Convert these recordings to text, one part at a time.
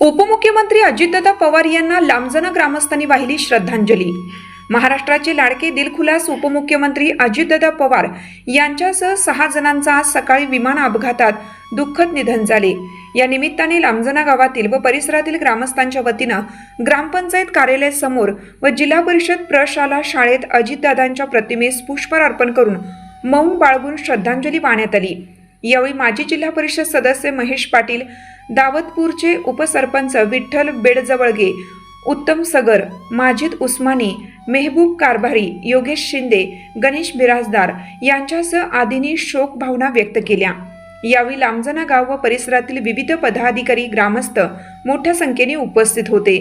उपमुख्यमंत्री अजितदादा पवार यांना लांबजना ग्रामस्थांनी वाहिली श्रद्धांजली. महाराष्ट्राचे लाडके दिलखुलास उपमुख्यमंत्री अजितदादा पवार यांच्यासह सहा जणांचा आज सकाळी विमान अपघातात दुःखद निधन झाले. या निमित्ताने लांबजना गावातील व परिसरातील ग्रामस्थांच्या वतीनं ग्रामपंचायत कार्यालय समोर व जिल्हा परिषद प्रशाला शाळेत अजितदादांच्या प्रतिमेस पुष्पहार अर्पण करून मौन बाळगून श्रद्धांजली वाहण्यात आली. यावेळी माजी जिल्हा परिषद सदस्य महेश पाटील दावतपूरचे उपसरपंच विठ्ठल बेडजवळगे उत्तम सगर माजिद उस्मानी मेहबूब कारभारी योगेश शिंदे गणेश बिराजदार यांच्यासह आदींनी शोक भावना व्यक्त केल्या. यावेळी लांबजना गाव व परिसरातील विविध पदाधिकारी ग्रामस्थ मोठ्या संख्येने उपस्थित होते.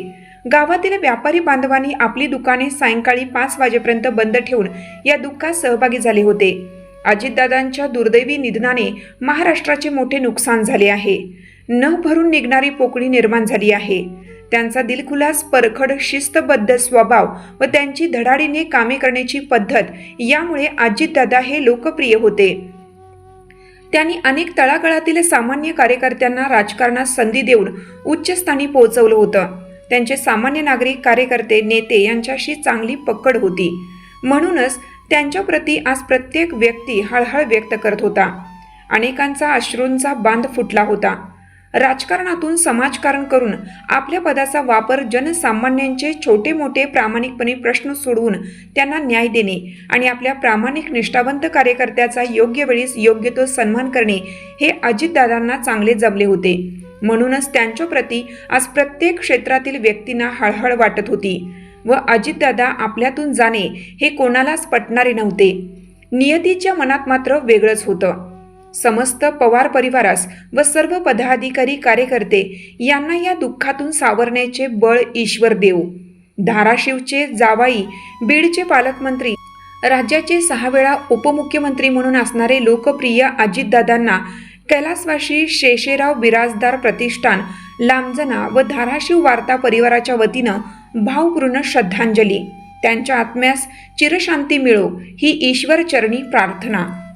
गावातील व्यापारी बांधवांनी आपली दुकाने सायंकाळी पाच वाजेपर्यंत बंद ठेवून या दुःखात सहभागी झाले होते. अजितदादांच्या दुर्दैवी निधनाने महाराष्ट्राचे मोठे नुकसान झाले आहे. न भरून निघणारी पोकळी निर्माण झाली आहे. त्यांचा दिलखुलास परखड शिस्तबद्ध स्वभाव व त्यांची धडाडीने कामे करण्याची पद्धत यामुळे अजितदादा हे लोकप्रिय होते. त्यांनी अनेक तळागाळातील सामान्य कार्यकर्त्यांना राजकारणात संधी देऊन उच्चस्थानी पोहोचवलं होतं. त्यांचे सामान्य नागरिक कार्यकर्ते नेते यांच्याशी चांगली पकड होती. म्हणूनच त्यांच्याप्रती आज प्रत्येक व्यक्ती हळहळ व्यक्त करत होता. अनेकांचा अश्रूंचा बांध फुटला होता. राजकारणातून समाजकारण करून आपल्या पदाचा वापर जनसामान्यांचे छोटे मोठे प्रामाणिकपणे प्रश्न सोडवून त्यांना न्याय देणे आणि आपल्या प्रामाणिक निष्ठावंत कार्यकर्त्याचा योग्य वेळीस योग्य तो सन्मान करणे हे अजितदादांना चांगले जमले होते. म्हणूनच त्यांच्याप्रती आज प्रत्येक क्षेत्रातील व्यक्तींना हळहळ वाटत होती. व अजितदादा आपल्यातून जाणे हे कोणालाच पटणारे नव्हते. नियतीच्या मनात मात्र वेगळंच होतं. समस्त पवार परिवारास व सर्व पदाधिकारी कार्यकर्ते यांना या दुःखातून सावरण्याचे बळ ईश्वर देव धाराशिवचे जावाई बीडचे पालकमंत्री राज्याचे सहा वेळा उपमुख्यमंत्री म्हणून असणारे लोकप्रिय अजितदादांना कैलासवाशी शेषेराव बिराजदार प्रतिष्ठान लांबजना व धाराशिव वार्ता परिवाराच्या वतीनं भावपूर्ण श्रद्धांजली. त्यांच्या आत्म्यास चिरशांती मिळो ही ईश्वरचरणी प्रार्थना.